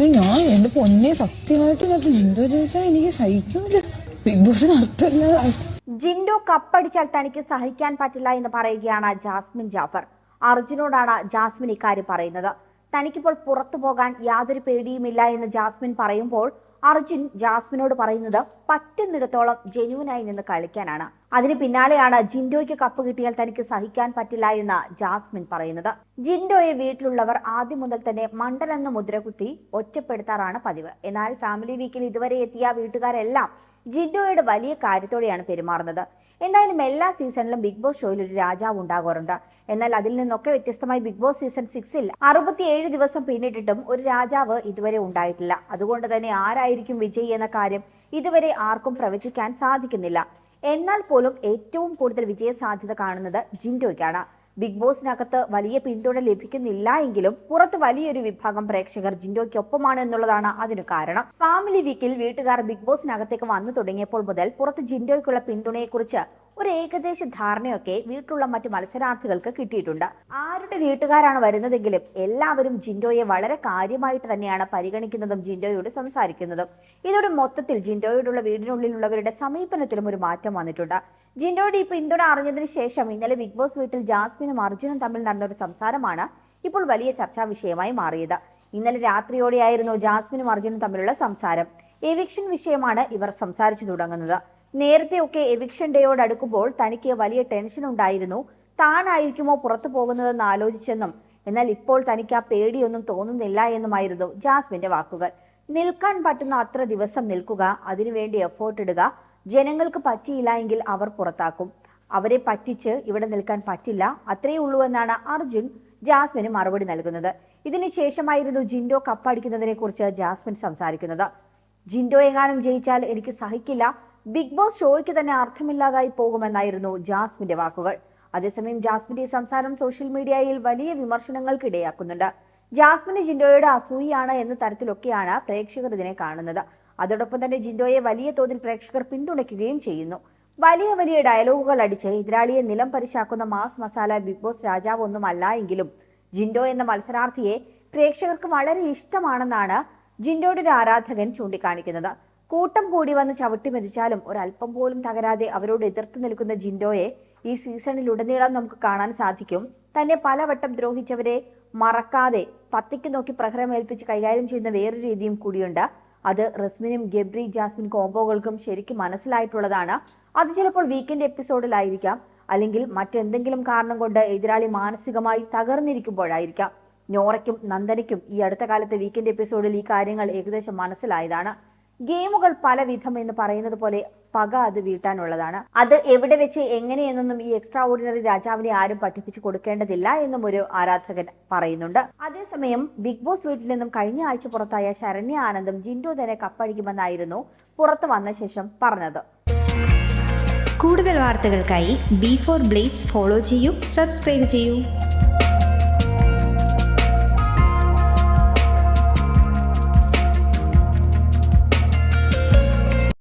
ഞാൻ എന്റെ പൊന്നെ സത്യമായിട്ട് ഇതിനകത്ത് ജിൻഡോ ചോദിച്ചാൽ എനിക്ക് സഹിക്കൂല. ബിഗ് ബോസിന് അർത്ഥമില്ല ജിൻഡോ കപ്പടിച്ചാൽ തനിക്ക് സഹിക്കാൻ പറ്റില്ല എന്ന് പറയുകയാണ് ജാസ്മിൻ ജാഫർ. അർജുനോടാണ് ജാസ്മിൻ ഇക്കാര്യം പറയുന്നത്. തനിക്കിപ്പോൾ പുറത്തു പോകാൻ യാതൊരു പേടിയുമില്ല എന്ന് ജാസ്മിൻ പറയുമ്പോൾ അർജുൻ ജാസ്മിനോട് പറയുന്നത് പറ്റുന്നിടത്തോളം ജെനുവിനായി നിന്ന് കളിക്കാനാണ്. അതിന് പിന്നാലെയാണ് ജിൻഡോയ്ക്ക് കപ്പ് കിട്ടിയാൽ തനിക്ക് സഹിക്കാൻ പറ്റില്ല എന്ന് ജാസ്മിൻ പറയുന്നത്. ജിൻഡോയെ വീട്ടിലുള്ളവർ ആദ്യം മുതൽ തന്നെ മണ്ടലെന്ന് മുദ്രകുത്തി ഒറ്റപ്പെടുത്താറാണ് പതിവ്. എന്നാൽ ഫാമിലി വീക്കിൽ ഇതുവരെ എത്തിയ വീട്ടുകാരെല്ലാം ജിൻഡോയുടെ വലിയ കാര്യത്തോടെയാണ് പെരുമാറുന്നത്. എന്തായാലും എല്ലാ സീസണിലും ബിഗ് ബോസ് ഷോയിൽ ഒരു രാജാവ് ഉണ്ടാകാറുണ്ട്. എന്നാൽ അതിൽ നിന്നൊക്കെ വ്യത്യസ്തമായി ബിഗ് ബോസ് സീസൺ സിക്സിൽ അറുപത്തിയേഴ് ദിവസം പിന്നിട്ടിട്ടും ഒരു രാജാവ് ഇതുവരെ ഉണ്ടായിട്ടില്ല. അതുകൊണ്ട് തന്നെ ആരായിരിക്കും വിജയി എന്ന കാര്യം ഇതുവരെ ആർക്കും പ്രവചിക്കാൻ സാധിക്കുന്നില്ല. എന്നാൽ പോലും ഏറ്റവും കൂടുതൽ വിജയ സാധ്യത കാണുന്നത് ജിൻഡോയ്ക്കാണ്. ബിഗ് ബോസിനകത്ത് വലിയ പിന്തുണ ലഭിക്കുന്നില്ല എങ്കിലും പുറത്ത് വലിയൊരു വിഭാഗം പ്രേക്ഷകർ ജിൻഡോയ്ക്കൊപ്പമാണ് എന്നുള്ളതാണ് അതിന് കാരണം. ഫാമിലി വീക്കിൽ വീട്ടുകാർ ബിഗ് ബോസിനകത്തേക്ക് വന്നു തുടങ്ങിയപ്പോൾ മുതൽ പുറത്ത് ജിൻഡോയ്ക്കുള്ള പിന്തുണയെക്കുറിച്ച് ഒരു ഏകദേശ ധാരണയൊക്കെ വീട്ടിലുള്ള മറ്റു മത്സരാർത്ഥികൾക്ക് കിട്ടിയിട്ടുണ്ട്. ആരുടെ വീട്ടുകാരാണ് വരുന്നതെങ്കിലും എല്ലാവരും ജിൻഡോയെ വളരെ കാര്യമായിട്ട് തന്നെയാണ് പരിഗണിക്കുന്നതും ജിൻഡോയോട് സംസാരിക്കുന്നതും. ഇതോടെ മൊത്തത്തിൽ ജിൻഡോയോടുള്ള വീടിനുള്ളിലുള്ളവരുടെ സമീപനത്തിലും ഒരു മാറ്റം വന്നിട്ടുണ്ട്. ജിൻഡോയുടെ ഈ പിന്തുണ അറിഞ്ഞതിന് ശേഷം ഇന്നലെ ബിഗ് ബോസ് വീട്ടിൽ ജാസ്മിനും അർജുനും തമ്മിൽ നടന്ന ഒരു സംസാരമാണ് ഇപ്പോൾ വലിയ ചർച്ചാ വിഷയമായി മാറിയത്. ഇന്നലെ രാത്രിയോടെയായിരുന്നു ജാസ്മിനും അർജുനും തമ്മിലുള്ള സംസാരം. എവിക്ഷൻ വിഷയമാണ് ഇവർ സംസാരിച്ചു തുടങ്ങുന്നത്. നേരത്തെയൊക്കെ എവിക്ഷൻ ഡേയോട് അടുക്കുമ്പോൾ തനിക്ക് വലിയ ടെൻഷൻ ഉണ്ടായിരുന്നു. താനായിരിക്കുമോ പുറത്തു പോകുന്നതെന്ന് ആലോചിച്ചെന്നും എന്നാൽ ഇപ്പോൾ തനിക്ക് ആ പേടിയൊന്നും തോന്നുന്നില്ല എന്നുമായിരുന്നു ജാസ്മിന്റെ വാക്കുകൾ. നിൽക്കാൻ പറ്റുന്ന അത്ര ദിവസം നിൽക്കുക അതിനുവേണ്ടി എഫേർട്ട് ഇടുക ജനങ്ങൾക്ക് പറ്റിയില്ല എങ്കിൽ അവർ പുറത്താക്കും. അവരെ പറ്റിച്ച് ഇവിടെ നിൽക്കാൻ പറ്റില്ല അത്രയേ ഉള്ളൂ എന്നാണ് അർജുൻ ജാസ്മിന് മറുപടി നൽകുന്നത്. ഇതിന് ശേഷമായിരുന്നു ജിൻഡോ കപ്പടിക്കുന്നതിനെ കുറിച്ച് ജാസ്മിൻ സംസാരിക്കുന്നത്. ജിൻഡോ എങ്ങാനും ജയിച്ചാൽ എനിക്ക് സഹിക്കില്ല ബിഗ് ബോസ് ഷോയ്ക്ക് തന്നെ അർത്ഥമില്ലാതായി പോകുമെന്നായിരുന്നു ജാസ്മിന്റെ വാക്കുകൾ. അതേസമയം ജാസ്മിന്റെ സംസാരം സോഷ്യൽ മീഡിയയിൽ വലിയ വിമർശനങ്ങൾക്ക് ഇടയാക്കുന്നുണ്ട്. ജാസ്മിന് ജിൻഡോയുടെ അസൂയാണ് എന്ന തരത്തിലൊക്കെയാണ് പ്രേക്ഷകർ ഇതിനെ കാണുന്നത്. അതോടൊപ്പം തന്നെ ജിൻഡോയെ വലിയ തോതിൽ പ്രേക്ഷകർ പിന്തുണയ്ക്കുകയും ചെയ്യുന്നു. വലിയ വലിയ ഡയലോഗുകൾ അടിച്ച് എതിരാളിയെ നിലം പരിശാക്കുന്ന മാസ് മസാല ബിഗ് ബോസ് രാജാവ് ഒന്നുമല്ല എങ്കിലും ജിൻഡോ എന്ന മത്സരാർത്ഥിയെ പ്രേക്ഷകർക്ക് വളരെ ഇഷ്ടമാണെന്നാണ് ജിൻഡോയുടെ ആരാധകൻ ചൂണ്ടിക്കാണിക്കുന്നത്. കൂട്ടം കൂടി വന്ന് ചവിട്ടി മെതിച്ചാലും ഒരല്പം പോലും തകരാതെ അവരോട് എതിർത്ത് നിൽക്കുന്ന ജിൻഡോയെ ഈ സീസണിലുടനീളം നമുക്ക് കാണാൻ സാധിക്കും. തന്നെ പലവട്ടം ദ്രോഹിച്ചവരെ മറക്കാതെ പത്തിക്ക് നോക്കി പ്രഹരമേൽപ്പിച്ച് കൈകാര്യം ചെയ്യുന്ന വേറൊരു രീതിയും കൂടിയുണ്ട്. അത് റസ്മിനും ഗബ്രി ജാസ്മിൻ കോംബോകൾക്കും ശരിക്കും മനസ്സിലായിട്ടുള്ളതാണ്. അത് ചിലപ്പോൾ വീക്കെൻഡ് എപ്പിസോഡിലായിരിക്കാം അല്ലെങ്കിൽ മറ്റെന്തെങ്കിലും കാരണം കൊണ്ട് എതിരാളി മാനസികമായി തകർന്നിരിക്കുമ്പോഴായിരിക്കാം. നോറയ്ക്കും നന്ദനയ്ക്കും ഈ അടുത്ത കാലത്തെ വീക്കെൻഡ് എപ്പിസോഡിൽ ഈ കാര്യങ്ങൾ ഏകദേശം മനസ്സിലായതാണ്. ഗെയിമുകൾ പല വിധം എന്ന് പറയുന്നത് പോലെ പക അത് വീട്ടാനുള്ളതാണ്. അത് എവിടെ വെച്ച് എങ്ങനെയെന്നൊന്നും ഈ എക്സ്ട്രാ ഓർഡിനറി രാജാവിനെ ആരും പഠിപ്പിച്ചു കൊടുക്കേണ്ടതില്ല എന്നും ഒരു ആരാധകൻ പറയുന്നുണ്ട്. അതേസമയം ബിഗ് ബോസ് വീട്ടിൽ നിന്നും കഴിഞ്ഞ ആഴ്ച പുറത്തായ ശരണ്യ ആനന്ദും ജിൻഡോ തന്നെ കപ്പടിക്കുമെന്നായിരുന്നു പുറത്തു വന്ന ശേഷം പറഞ്ഞത്. കൂടുതൽ വാർത്തകൾക്കായി ബി ഫോർ ബ്ലേസ് ഫോളോ ചെയ്യൂ സബ്സ്ക്രൈബ് ചെയ്യൂ.